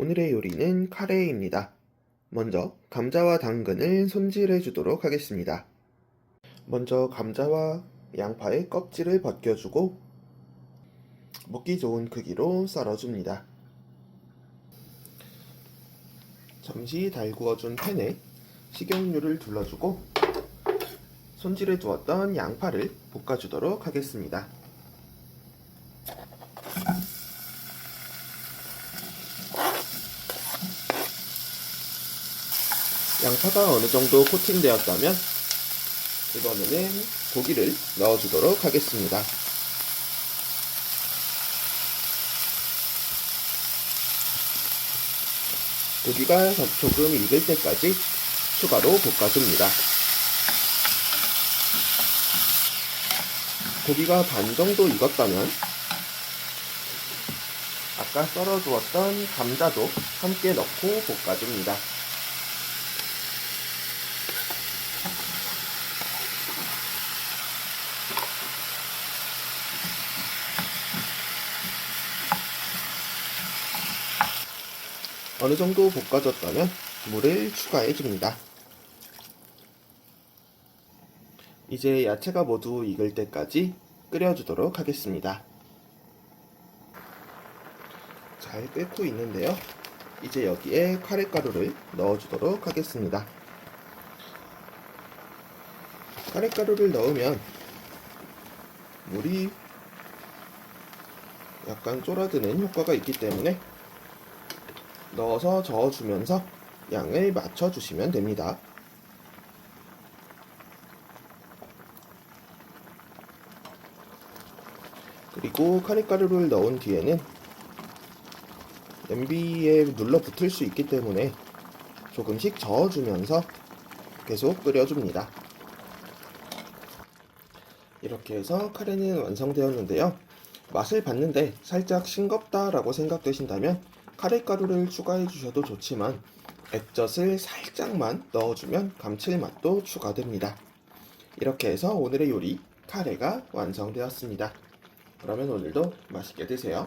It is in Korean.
오늘의 요리는 카레입니다. 먼저 감자와 당근을 손질해 주도록 하겠습니다. 먼저 감자와 양파의 껍질을 벗겨주고 먹기 좋은 크기로 썰어줍니다. 잠시 달구어준 팬에 식용유를 둘러주고 손질해 두었던 양파를 볶아주도록 하겠습니다. 양파가 어느 정도 코팅되었다면 이번에는 고기를 넣어주도록 하겠습니다. 고기가 조금 익을 때까지 추가로 볶아줍니다. 고기가 반 정도 익었다면 아까 썰어주었던 감자도 함께 넣고 볶아줍니다. 어느 정도 볶아졌다면 물을 추가해 줍니다. 이제 야채가 모두 익을 때까지 끓여주도록 하겠습니다. 잘 끓고 있는데요. 이제 여기에 카레가루를 넣어주도록 하겠습니다. 카레가루를 넣으면 물이 약간 쫄아드는 효과가 있기 때문에 넣어서 저어주면서 양을 맞춰주시면 됩니다. 그리고 카레가루를 넣은 뒤에는 냄비에 눌러 붙을 수 있기 때문에 조금씩 저어주면서 계속 끓여줍니다. 이렇게 해서 카레는 완성되었는데요. 맛을 봤는데 살짝 싱겁다라고 생각되신다면 카레가루를 추가해 주셔도 좋지만 액젓을 살짝만 넣어주면 감칠맛도 추가됩니다. 이렇게 해서 오늘의 요리 카레가 완성되었습니다. 그러면 오늘도 맛있게 드세요.